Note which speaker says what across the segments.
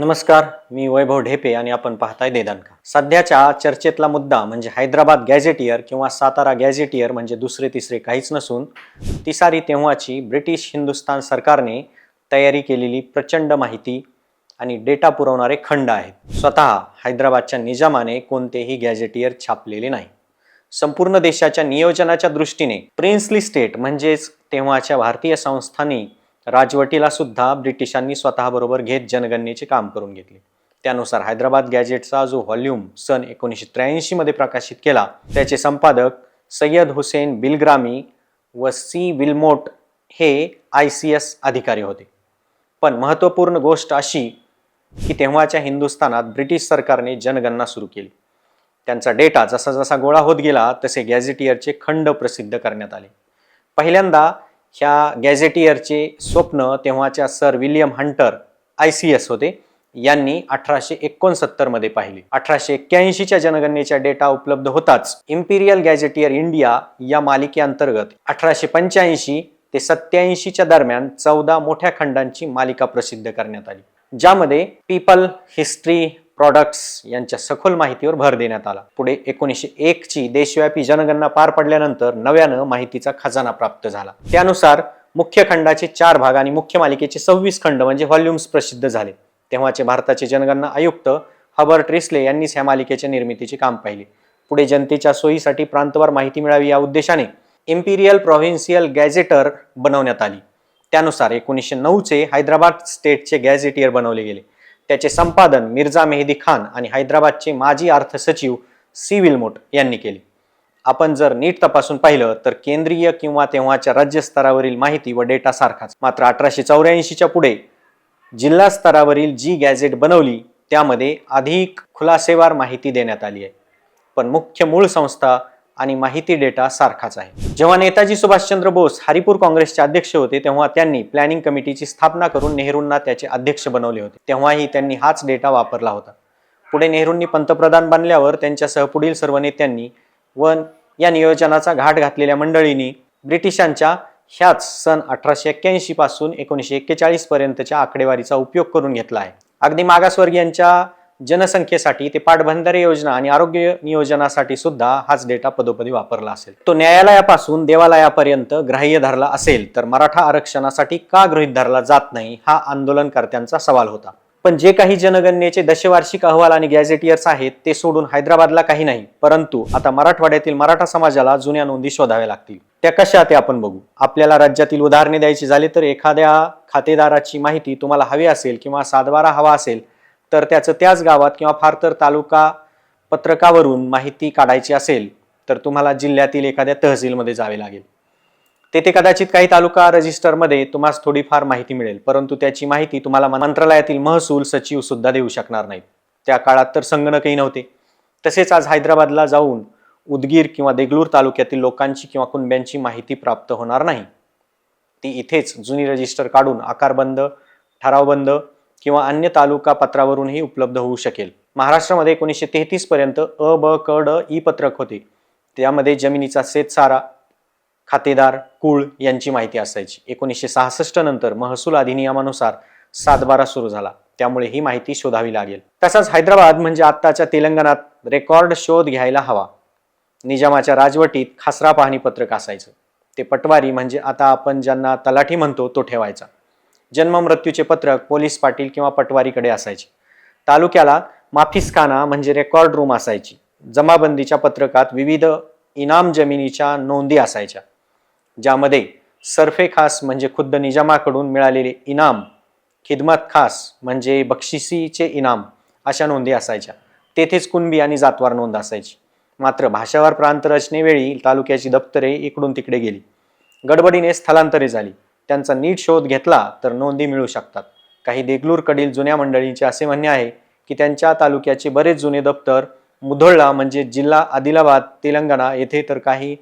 Speaker 1: नमस्कार मी वैभव ढेपे आणि आपण पाहताय देदानका. सध्याच्या चर्चेतला मुद्दा म्हणजे हैदराबाद गॅझेटियर किंवा सातारा गॅझेटियर म्हणजे दुसरे तिसरे काहीच नसून तिसारी तेव्हाची ब्रिटिश हिंदुस्तान सरकारने तयारी केलेली प्रचंड माहिती आणि डेटा पुरवणारे खंड आहेत. स्वतः हैदराबादच्या निजामाने कोणतेही गॅझेटियर छापलेले नाही. संपूर्ण देशाच्या नियोजनाच्या दृष्टीने प्रिन्सली स्टेट म्हणजेच तेव्हाच्या भारतीय संस्थांनी राजवटीला सुद्धा ब्रिटिशांनी स्वतःबरोबर घेत जनगणनेचे काम करून घेतले. त्यानुसार हैदराबाद गॅजेटचा जो व्हॉल्यूम सन एकोणीसशे त्र्याऐंशीमध्ये प्रकाशित केला त्याचे संपादक सय्यद हुसेन बिलग्रामी व सी विल्मोट हे आय सी एस अधिकारी होते. पण महत्त्वपूर्ण गोष्ट अशी की तेव्हाच्या हिंदुस्थानात ब्रिटिश सरकारने जनगणना सुरू केली. त्यांचा डेटा जसा जसा गोळा होत गेला तसे गॅझेटियरचे खंड प्रसिद्ध करण्यात आले. पहिल्यांदा ह्या गॅझेटियरचे स्वप्न तेव्हाच्या sir William Hunter I C S होते यांनी अठराशे एकोणसत्तरमध्ये पाहिले. अठराशे एक्क्याऐंशीच्या जनगणनेच्या डेटा उपलब्ध होताच. इम्पिरियल गॅझेटियर इंडिया या मालिकेअंतर्गत अठराशे पंच्याऐंशी ते सत्याऐंशीच्या दरम्यान चौदा मोठ्या खंडांची मालिका प्रसिद्ध करण्यात आली. ज्यामध्ये पीपल हिस्ट्री प्रॉडक्ट्स यांच्या सखोल माहितीवर भर देण्यात आला. पुढे एकोणीसशे एक ची देशव्यापी जनगणना पार पडल्यानंतर नव्यानं माहितीचा खजाना प्राप्त झाला. त्यानुसार मुख्य खंडाचे चार भाग आणि मुख्य मालिकेचे सव्वीस खंड म्हणजे व्हॉल्युम्स प्रसिद्ध झाले. तेव्हाचे भारताचे जनगणना आयुक्त हबर्ट रिस्ले यांनीच ह्या मालिकेच्या निर्मितीचे काम पाहिले. पुढे जनतेच्या सोयीसाठी प्रांतवार माहिती मिळावी या उद्देशाने इम्पिरियल प्रोव्हिन्सियल गॅझेटर बनवण्यात आली. त्यानुसार एकोणीसशे नऊचे हैदराबाद स्टेटचे गॅझेटियर बनवले गेले. त्याचे संपादन मिर्झा मेहदी खान आणि हैदराबादचे माजी अर्थ सचिव सी विलमोट यांनी केले. आपण जर नीट तपासून पाहिलं तर केंद्रीय किंवा तेव्हाच्या राज्य स्तरावरील माहिती व डेटा सारखाच. मात्र अठराशे चौऱ्याऐंशीच्या पुढे जिल्हा स्तरावरील जी गॅझेट बनवली त्यामध्ये अधिक खुलासेवार माहिती देण्यात आली आहे. पण मुख्य मूळ संस्था आणि माहिती डेटा सारखाच आहे. जेव्हा नेताजी सुभाषचंद्र बोस हरिपूर काँग्रेसचे अध्यक्ष होते तेव्हा त्यांनी प्लॅनिंग कमिटीची स्थापना करून नेहरूंना त्याचे अध्यक्ष बनवले होते. तेव्हाही त्यांनी हाच डेटा वापरला होता. पुढे नेहरूंनी पंतप्रधान बनल्यावर त्यांच्यासह पुढील सर्व नेत्यांनी व या नियोजनाचा घाट घातलेल्या मंडळींनी ब्रिटिशांच्या ह्याच सन अठराशे एक्क्याऐंशी पासून एकोणीसशे एक्केचाळीस पर्यंतच्या आकडेवारीचा उपयोग करून घेतला आहे. अगदी मागासवर्गीयांच्या जनसंख्येसाठी ते पाटबंधारे योजना आणि आरोग्य नियोजनासाठी सुद्धा हाच डेटा पदोपदी वापरला असेल. तो न्यायालयापासून देवालयापर्यंत ग्राह्य धरला असेल तर मराठा आरक्षणासाठी का गृहीत धरला जात नाही हा आंदोलनकर्त्यांचा सवाल होता. पण जे काही जनगणनेचे दशवार्षिक अहवाल आणि गॅझेटियर्स आहेत ते सोडून हैदराबादला काही नाही परंतु आता मराठवाड्यातील मराठा समाजाला जुन्या नोंदी शोधाव्या लागतील. त्या कशा ते आपण बघू? आपल्याला राज्यातील उदाहरणे द्यायची झाली तर एखाद्या खातेदाराची माहिती तुम्हाला हवी असेल किंवा सातबारा हवा असेल तर त्याचं त्याच गावात किंवा फार तर तालुका पत्रकावरून माहिती काढायची असेल तर तुम्हाला जिल्ह्यातील एखाद्या तहसीलमध्ये जावे लागेल. तेथे कदाचित काही तालुका रजिस्टरमध्ये तुम्हाला थोडीफार माहिती मिळेल परंतु त्याची माहिती तुम्हाला मंत्रालयातील महसूल सचिव सुद्धा देऊ शकणार नाहीत. त्या काळात तर संगणकही नव्हते. तसेच आज हैदराबादला जाऊन उदगीर किंवा देगलूर तालुक्यातील लोकांची किंवा कुणब्यांची माहिती प्राप्त होणार नाही. ती इथेच जुनी रजिस्टर काढून आकारबंद ठरावबंद किंवा अन्य तालुका पत्रावरूनही उपलब्ध होऊ शकेल. महाराष्ट्रामध्ये एकोणीसशे तेहतीस पर्यंत अ ब क ड ई पत्रक होते. त्यामध्ये जमिनीचा शेतसारा खातेदार कुळ यांची माहिती असायची. एकोणीसशे सहासष्ट नंतर महसूल अधिनियमानुसार सातबारा सुरू झाला. त्यामुळे ही माहिती शोधावी लागेल. तसाच हैदराबाद म्हणजे आत्ताच्या तेलंगणात रेकॉर्ड शोध घ्यायला हवा. निजामाच्या राजवटीत खासरा पाहणी पत्रक असायचं. ते पटवारी म्हणजे आता आपण ज्यांना तलाठी म्हणतो तो ठेवायचा. जन्म मृत्यूचे पत्रक पोलीस पाटील किंवा पटवारीकडे असायचे. तालुक्याला माफिसखाना म्हणजे रेकॉर्ड रूम असायची. जमाबंदीच्या पत्रकात विविध इनाम जमिनीच्या नोंदी असायच्या. ज्यामध्ये सरफे खास म्हणजे खुद्द निजामाकडून मिळालेले इनाम खिदमत खास म्हणजे बक्षिसीचे इनाम अशा नोंदी असायच्या. तेथेच कुणबी आणि जातवार नोंद असायची. मात्र भाषावार प्रांत रचनेवेळी तालुक्याची दप्तरे इकडून तिकडे गेली. गडबडीने स्थलांतरे झाली. त्यांचा नीट शोध घेतला तर नोंदी मिळू शकतात. काही देगलूरकडील जुन्या मंडळींचे असे म्हणणे आहे की त्यांच्या तालुक्याचे बरेच जुने दप्तर मुधोळला म्हणजे जिल्हा आदिलाबाद तेलंगणा येथे तर काही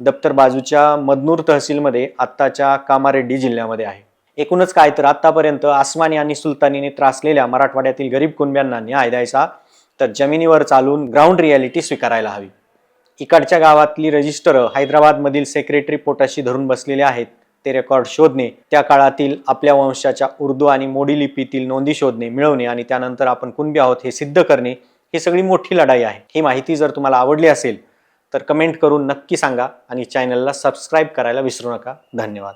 Speaker 1: दप्तर बाजूच्या मदनूर तहसीलमध्ये आत्ताच्या कामारेड्डी जिल्ह्यामध्ये आहे. एकूणच काय तर आत्तापर्यंत आसमानी आणि सुलतानीने त्रासलेल्या मराठवाड्यातील गरीब कुणब्यांना न्याय द्यायचा तर जमिनीवर चालून ग्राउंड रियालिटी स्वीकारायला हवी. इकडच्या गावातली रजिस्टर हैदराबादमधील सेक्रेटरी पोटाशी धरून बसलेले आहेत ते रेकॉर्ड शोधणे त्या काळातील आपल्या वंशाच्या उर्दू आणि मोडी लिपीतील नोंदी शोधणे मिळवणे आणि त्यानंतर आपण कुणबी आहोत हे सिद्ध करणे ही सगळी मोठी लढाई आहे. ही माहिती जर तुम्हाला आवडली असेल तर कमेंट करून नक्की सांगा आणि चॅनलला सबस्क्राईब करायला विसरू नका. धन्यवाद.